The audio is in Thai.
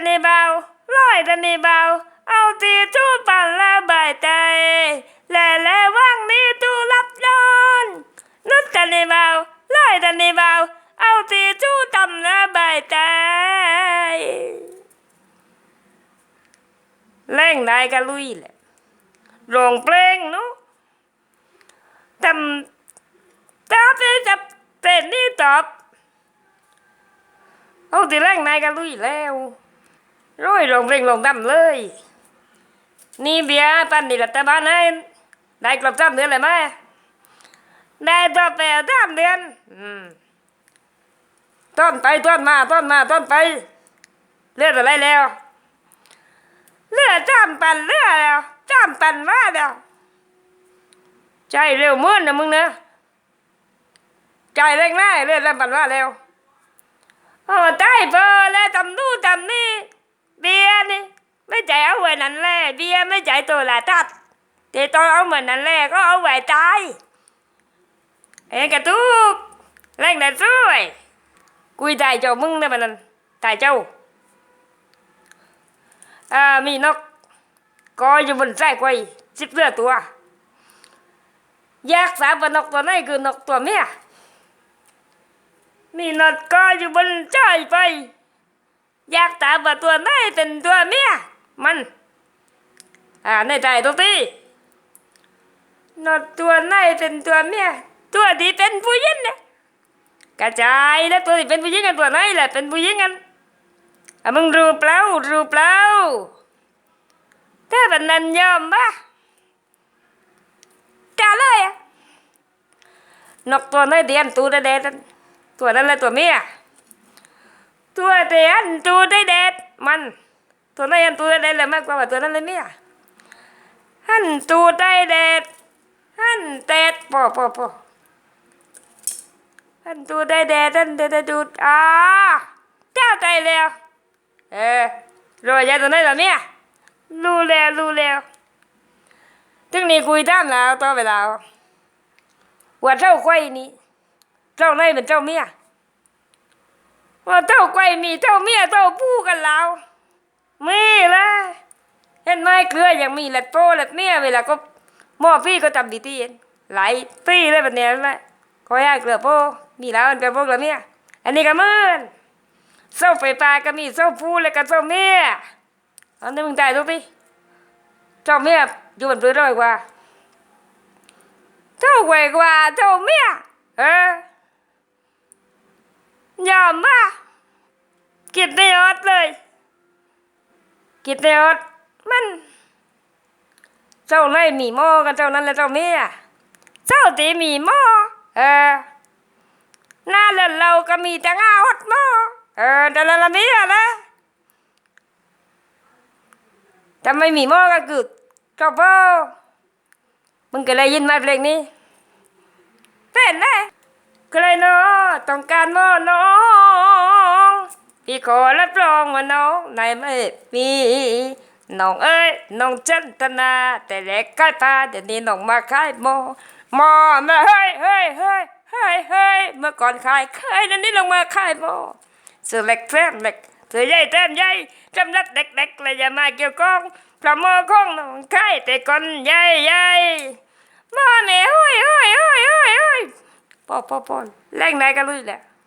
ตันนี่เบาเอาตีทูปั่นละบายใจแล่แล่ว่างนี้ตูรับนอนนุดตันนี่เบาไล่ตันนี่เบาเอาตีทูตำละบายใจเล่งได้ก็ลุยแหละลงเพลงเนาะทำตาไปจับเต้นนี่ตอบเอาตีแรงนายก็ลุยแล้ว ร้อยลงเร่งลงดำเลย นี่เบียร์ปันนี่รัฐบาลให้ได้กลับสามเดือนเลยไหมได้ต่อไปสามเดือนต้นไปต้นมาต้นมาต้นไปเลือดอะไรแล้วเลือดจ้ามปันเลือดแล้วจ้ามปันมาแล้วใจเร็วมื่นนะมึงนะใจเร่งหน้าเลือดแล้วปันว่าแล้วโอ้ตายเบอร์แล้วทำนู่นทำนี่เบียร์นี่ไม่ใจเอาไว้นั่นแหละเบี้ยไม่ใจตัวละทัดแต่ตอนเอาเหมือนนั่นแหละก็เอาไหว้ตายเอ็งกระตุกแรงแต่สวยกุยตายเจ้ามึงเนี่ยมันนั่นตายเจ้าอ่ามีนกกออยู่บนไส้กวยสิบเลือตัวแยกสามว่านกตัวไหนคือนกตัวเมียมีนอดกออยู่บนใจไปอยากถามว่าตัวไหนเป็นตัวเมียมัน อ่าในใจตรงที่นอดตัวไหนเป็นตัวเมียตัวที่เป็นผู้หญิงเนี่ยกระจายแล้วตัวที่เป็นผู้หญิงกันตัวไหนแหละเป็นผู้หญิงกันอะมึงรู้เปล่ารู้เปล่าถ้าเป็นนันยอมปะจ่าเลยอะนกตัวไหนเดียนตัวเด็ดตัวนั้นแหละตัวเมียตัวเดียนตัวได้เด็ดมัน ตัวนั้นยันตัวได้เด็ดเลยมากกว่าตัวนั้นเลยเมีย หันตัวได้เด็ดหันเด็ดปอปอปอหันตัวได้เด็ดหันเด็ดดูดอ่าเจ้าใจแล้วเออรู้ว่าใจตัวนั้นเหรอเมียรู้แล้วรู้แล้วถึงนี่คุยตามแล้วต่อไปแล้วว่าเจ้าควายนี่เจ้าไหนเป็นเจ้าเมียว่าเจ้าไกวมีเจ้าเมียเจ้าผู้กันแล้วมีละ เห็นไหมเกลือย่างมีแหละโตแหละเมี่ยเวลาก็หม้อพี่ก็จำดีตีนหลายปีเลยแบบนี้ยแหละคอยให้เกลือโปมีแล้วอันเป็นพวกละเมี่ยอันนี้ก็มือนเส้าไฟฟ้าก็มีเส้าผู้แล้วก็เส้าเมียอันนี้มึงใจทุกทีเจ้าเมียอยู่บนพื้นร้อยกว่าเจ้าไกวกว่าเจ้าเมียเออยอมมากินในอดเลย กินในอด เจ้าไล่มีหม้อกันเจ้านั้นแหละเจ้าเมียเจ้าตีมีหม้อเออหน้าเล่นเราก็มีแต่งาอดหม้อเออแต่ละละเมียนะถ้าไม่มีหม้อก็คือก็พอมึงก็เลยยินมาเพลงนี้เป็นไหมใครเนาะต้องการหม้อน้องพี่ขอรับรองว่าน้องในไม่มี น้องเอ้ยน้องจันทนา แต่แรกใกล้พาเดี๋ยวนี้น้องมาขายหมอหมอมาเฮ้ยเฮ้ยเฮ้ยเฮ้ยเฮ้ยเมื่อก่อนขายเคยเดี๋ยวนี้ลงมาขายหมอสือเล็กแฟมเล็กสือใหญ่แต้มใหญ่จำรัดเด็กๆเลยอย่ามาเกี่ยวข้องพระหม้อของน้องขายแต่คนใหญ่ใหญ่ม้อเนี่ยเฮ้ยเฮ้ยเฮ้ยเฮ้ยเฮ้ยพอพอพอแรงไหนกันลุยแหละ